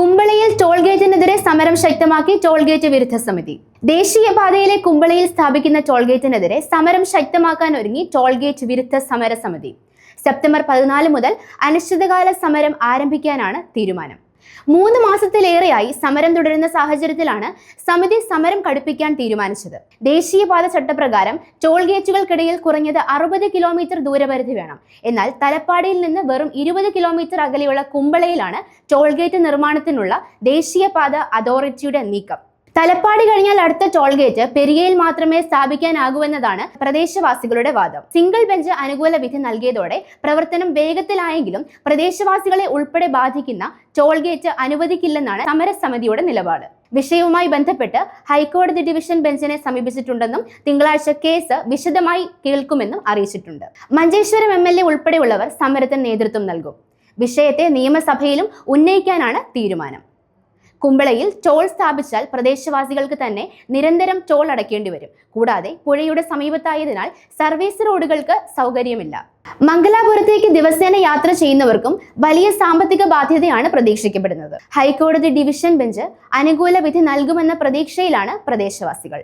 കുമ്പളയിൽ ടോൾഗേറ്റിനെതിരെ സമരം ശക്തമാക്കി ടോൾഗേറ്റ് വിരുദ്ധ സമിതി. ദേശീയപാതയിലെ കുമ്പളയിൽ സ്ഥാപിക്കുന്ന ടോൾഗേറ്റിനെതിരെ സമരം ശക്തമാക്കാൻ ഒരുങ്ങി ടോൾഗേറ്റ് വിരുദ്ധ സമര സമിതി. സെപ്റ്റംബർ പതിനാല് മുതൽ അനിശ്ചിതകാല സമരം ആരംഭിക്കാനാണ് തീരുമാനം. മൂന്ന് മാസത്തിലേറെയായി സമരം തുടരുന്ന സാഹചര്യത്തിലാണ് സമിതി സമരം കടുപ്പിക്കാൻ തീരുമാനിച്ചത്. ദേശീയപാത ചട്ടപ്രകാരം ടോൾ ഗേറ്റുകൾക്കിടയിൽ കുറഞ്ഞത് അറുപത് കിലോമീറ്റർ ദൂരപരിധി വേണം. എന്നാൽ തലപ്പാടിയിൽ നിന്ന് വെറും ഇരുപത് കിലോമീറ്റർ അകലെയുള്ള കുമ്പളയിലാണ് ടോൾ ഗേറ്റ് നിർമ്മാണത്തിനുള്ള ദേശീയപാത അതോറിറ്റിയുടെ നീക്കം. തലപ്പാടി കഴിഞ്ഞാൽ അടുത്ത ടോൾ ഗേറ്റ് പെരിയയിൽ മാത്രമേ സ്ഥാപിക്കാനാകൂവെന്നതാണ് പ്രദേശവാസികളുടെ വാദം. സിംഗിൾ ബെഞ്ച് അനുകൂല വിധി നൽകിയതോടെ പ്രവർത്തനം വേഗത്തിലായെങ്കിലും പ്രദേശവാസികളെ ഉൾപ്പെടെ ബാധിക്കുന്ന ടോൾ ഗേറ്റ് അനുവദിക്കില്ലെന്നാണ് സമരസമിതിയുടെ നിലപാട്. വിഷയവുമായി ബന്ധപ്പെട്ട് ഹൈക്കോടതി ഡിവിഷൻ ബെഞ്ചിനെ സമീപിച്ചിട്ടുണ്ടെന്നും തിങ്കളാഴ്ച കേസ് വിശദമായി കേൾക്കുമെന്നും അറിയിച്ചിട്ടുണ്ട്. മഞ്ചേശ്വരം എം എൽ എ ഉൾപ്പെടെയുള്ളവർ സമരത്തിന് നേതൃത്വം നൽകും. വിഷയത്തെ നിയമസഭയിലും ഉന്നയിക്കാനാണ് തീരുമാനം. കുമ്പളയിൽ ടോൾ സ്ഥാപിച്ചാൽ പ്രദേശവാസികൾക്ക് തന്നെ നിരന്തരം ടോൾ അടയ്ക്കേണ്ടി വരും. കൂടാതെ പുഴയുടെ സമീപത്തായതിനാൽ സർവീസ് റോഡുകൾക്ക് സൗകര്യമില്ല. മംഗലാപുരത്തേക്ക് ദിവസേന യാത്ര ചെയ്യുന്നവർക്കും വലിയ സാമ്പത്തിക ബാധ്യതയാണ് പ്രതീക്ഷിക്കപ്പെടുന്നത്. ഹൈക്കോടതി ഡിവിഷൻ ബെഞ്ച് അനുകൂല വിധി നൽകുമെന്ന പ്രതീക്ഷയിലാണ് പ്രദേശവാസികൾ.